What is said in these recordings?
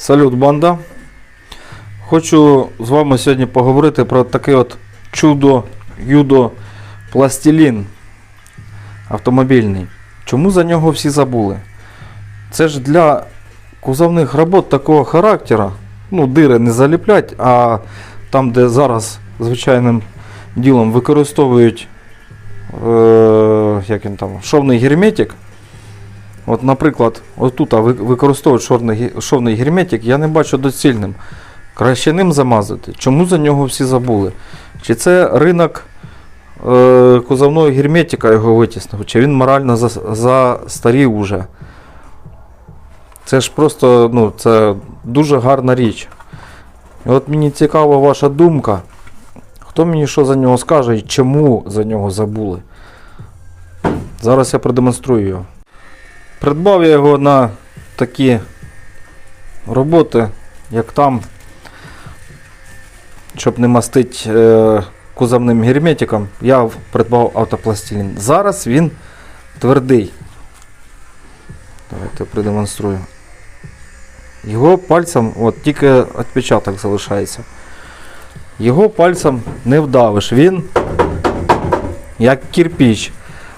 Салют, банда. Хочу з вами сьогодні поговорити про таке от чудо, юдо, пластилін автомобільний. Чому за нього всі забули? Це ж для кузовних робот такого характера, ну, дири не заліплять, а там, де зараз звичайним ділом використовують е, як він там, шовний герметик. От, наприклад, отут ви- використовують шовний, шовний герметик, я не бачу доцільним. Краще ним замазати. Чому за нього всі забули? Чи це ринок е, кузовного герметика його витіснив, чи він морально зас- застарів уже? Це ж просто ну, це дуже гарна річ. От мені цікава ваша думка. Хто мені що за нього скаже і чому за нього забули? Зараз я продемонструю його. Придбав я його на такі роботи, як там, щоб не мастить е, кузовним герметиком, я придбав автопластилін. Зараз він твердий. Давайте продемонструю. Його пальцем, от тільки відпечаток залишається. Його пальцем не вдавиш. Він як кирпіч.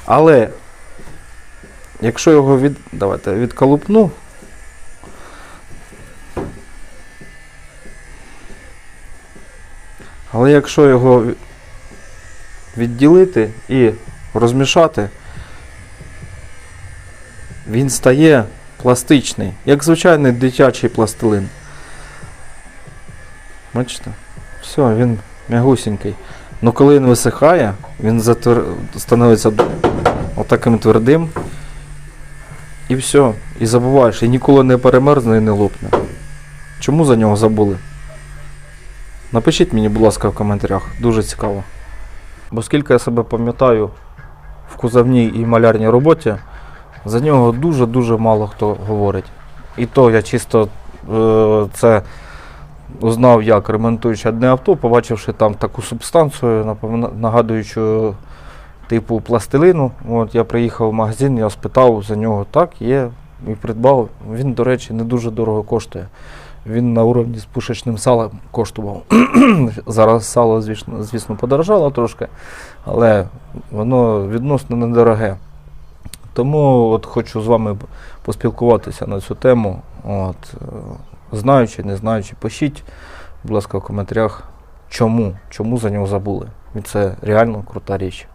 Але якщо його від. Давайте відколупну. Але якщо його відділити і розмішати, він стає пластичний, як звичайний дитячий пластилин. Бачите? Все, він м'ягусінький. Ну коли він висихає, він затвер... становиться отаким твердим. І все. І забуваєш, і ніколи не перемерзне і не лопне. Чому за нього забули? Напишіть мені, будь ласка, в коментарях. Дуже цікаво. Бо скільки я себе пам'ятаю в кузовній і малярній роботі, за нього дуже-дуже мало хто говорить. І то я чисто е, це узнав, як ремонтуючи одне авто, побачивши там таку субстанцію, нагадуючу типу пластилину. От я приїхав в магазин, я спитав за нього, так, є, і придбав. Він, до речі, не дуже дорого коштує. Він на уровні з пушечним салом коштував. Зараз сало, звісно, звісно, подорожало трошки, але воно відносно недороге. Тому от хочу з вами поспілкуватися на цю тему. От, е, знаючи, не знаючи, пишіть, будь ласка, в коментарях, чому, чому за нього забули. І це реально крута річ.